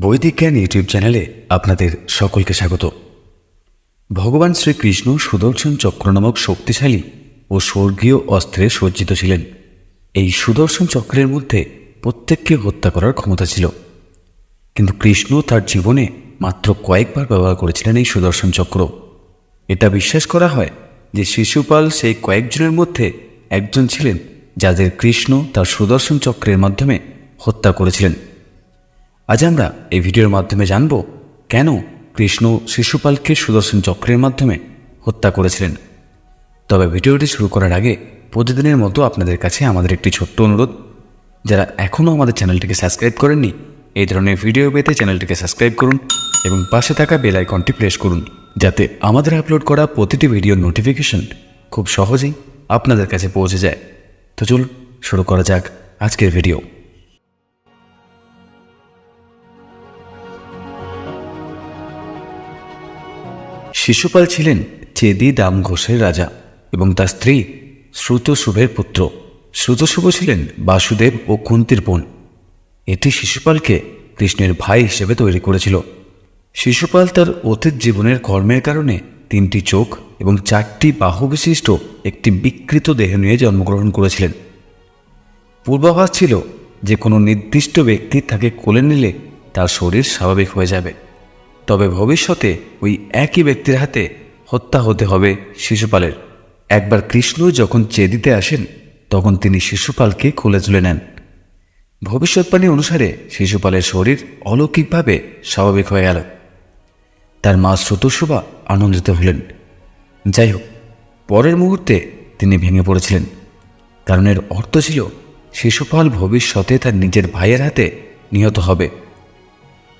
বৈদিক জ্ঞান ইউটিউব চ্যানেলে আপনাদের সকলকে স্বাগত। ভগবান শ্রীকৃষ্ণ সুদর্শন চক্র নামক শক্তিশালী ও স্বর্গীয় অস্ত্রে সজ্জিত ছিলেন। এই সুদর্শন চক্রের মধ্যে প্রত্যেককে হত্যা করার ক্ষমতা ছিল। কিন্তু কৃষ্ণ তার জীবনে মাত্র কয়েকবার ব্যবহার করেছিলেন এই সুদর্শন চক্র। এটা বিশ্বাস করা হয় যে শিশুপাল সেই কয়েকজনের মধ্যে একজন ছিলেন যাদের কৃষ্ণ তার সুদর্শন চক্রের মাধ্যমে হত্যা করেছিলেন। আজ আমরা এই ভিডিওর মাধ্যমে জানব কেন কৃষ্ণ শিশুপালকে সুদর্শন চক্রের মাধ্যমে হত্যা করেছিলেন। তবে ভিডিওটি শুরু করার আগে প্রতিদিনের মতো আপনাদের কাছে আমাদের একটি ছোট্ট অনুরোধ। যারা এখনও আমাদের চ্যানেলটিকে সাবস্ক্রাইব করেননি, এই ধরনের ভিডিও পেতে চ্যানেলটিকে সাবস্ক্রাইব করুন এবং পাশে থাকা বেল আইকনটি প্রেস করুন, যাতে আমাদের আপলোড করা প্রতিটি ভিডিওর নোটিফিকেশন খুব সহজেই আপনাদের কাছে পৌঁছে যায়। তো চলুন, শুরু করা যাক আজকের ভিডিও। শিশুপাল ছিলেন চেদি দাম ঘোষের রাজা এবং তার স্ত্রী শ্রুতশুভের পুত্র। শ্রুতশুভ ছিলেন বাসুদেব ও কুন্তির বোন। এটি শিশুপালকে কৃষ্ণের ভাই হিসেবে তৈরি করেছিল। শিশুপাল তার অতীত জীবনের কর্মের কারণে তিনটি চোখ এবং চারটি বাহু বিশিষ্ট একটি বিকৃত দেহ নিয়ে জন্মগ্রহণ করেছিলেন। পূর্বাভাস ছিল যে কোনো নির্দিষ্ট ব্যক্তি তাকে কোলে নিলে তার শরীর স্বাভাবিক হয়ে যাবে। তবে ভবিষ্যতে ওই একই ব্যক্তির হাতে হত্যা হতে হবে শিশুপালের। একবার কৃষ্ণ যখন চেদিতে আসেন, তখন তিনি শিশুপালকে খুলে তুলে নেন। ভবিষ্যৎবাণী অনুসারে শিশুপালের শরীর অলৌকিকভাবে স্বাভাবিক হয়ে গেল। তার মা শ্রুতশুভা আনন্দিত হলেন। যাই হোক, পরের মুহূর্তে তিনি ভেঙে পড়েছিলেন। কারণ এর অর্থ ছিল, শিশুপাল ভবিষ্যতে তার নিজের ভাইয়ের হাতে নিহত হবে।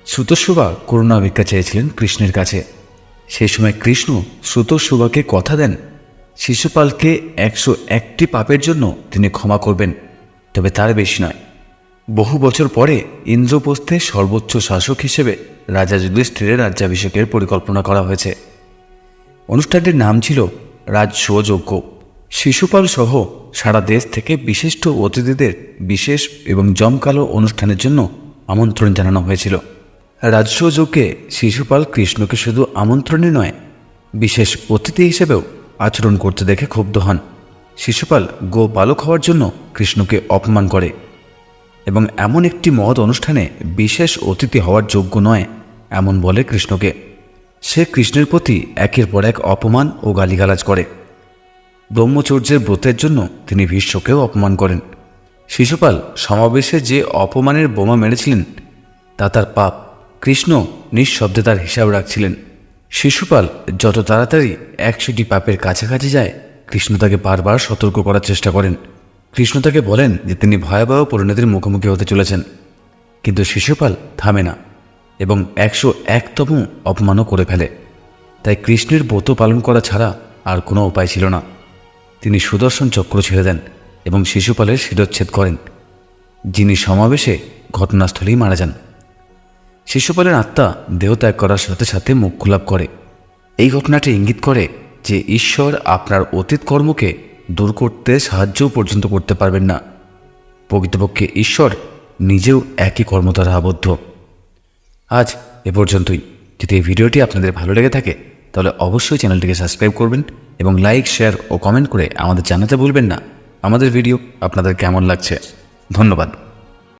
শ্রুতশুভা করুণা ভিক্ষা চেয়েছিলেন কৃষ্ণের কাছে। সেই সময় কৃষ্ণ শ্রুতশুভাকে কথা দেন। শিশুপালকে একশো একটি পাপের জন্য তিনি ক্ষমা করবেন, তবে তার বেশি নয়। বহু বছর পরে ইন্দ্রপ্রস্থে সর্বোচ্চ শাসক হিসেবে রাজা যুধিষ্ঠিরের রাজ্যাভিষেকের পরিকল্পনা করা হয়েছে। অনুষ্ঠানটির নাম ছিল রাজস্বযজ্ঞ শিশুপাল সহ সারা দেশ থেকে বিশিষ্ট অতিথিদের বিশেষ এবং জমকালো অনুষ্ঠানের জন্য আমন্ত্রণ জানানো হয়েছিল। রাজস্বযজ্ঞে শিশুপাল কৃষ্ণকে শুধু আমন্ত্রণই নয়, বিশেষ অতিথি হিসেবেও আচরণ করতে দেখে ক্ষুব্ধ হন। শিশুপাল গো বালক হওয়ার জন্য কৃষ্ণকে অপমান করে এবং এমন একটি মহৎ অনুষ্ঠানে বিশেষ অতিথি হওয়ার যোগ্য নয়, এমন বলে কৃষ্ণকে। সে কৃষ্ণের প্রতি একের পর এক অপমান ও গালিগালাজ করে। ব্রহ্মচর্যের ব্রতের জন্য তিনি ভীষ্মকেও অপমান করেন। শিশুপাল সমাবেশে যে অপমানের বোমা মেরেছিলেন, তা তার পাপ কৃষ্ণ নিঃশব্দে তার হিসাব রাখছিলেন। শিশুপাল যত তাড়াতাড়ি একশোটি পাপের কাছাকাছি যায়, কৃষ্ণ তাকে বারবার সতর্ক করার চেষ্টা করেন। কৃষ্ণ তাকে বলেন যে তিনি ভয়াবহ পরিণতির মুখোমুখি হতে চলেছেন। কিন্তু শিশুপাল থামে না এবং একশো একতম অপমানও করে ফেলে। তাই কৃষ্ণের ব্রত পালন করা ছাড়া আর কোনো উপায় ছিল না। তিনি সুদর্শন চক্র ছেড়ে দেন এবং শিশুপালের শিরচ্ছেদ করেন। যিনি সমাবেশে ঘটনাস্থলেই মারা যান। শিশুপালের আত্মা দেহত্যাগ করার সাথে সাথে মুক্ষ লাভ করে। এই ঘটনাটি ইঙ্গিত করে যে ঈশ্বর আপনার অতীত কর্মকে দূর করতে সাহায্যও পর্যন্ত করতে পারবেন না। প্রকৃতপক্ষে ঈশ্বর নিজেও একই কর্ম আবদ্ধ। আজ এ পর্যন্তই। যদি এই ভিডিওটি আপনাদের ভালো লেগে থাকে, তাহলে অবশ্যই চ্যানেলটিকে সাবস্ক্রাইব করবেন এবং লাইক, শেয়ার ও কমেন্ট করে আমাদের জানাতে ভুলবেন না। আমাদের ভিডিও আপনাদের কেমন লাগছে? ধন্যবাদ।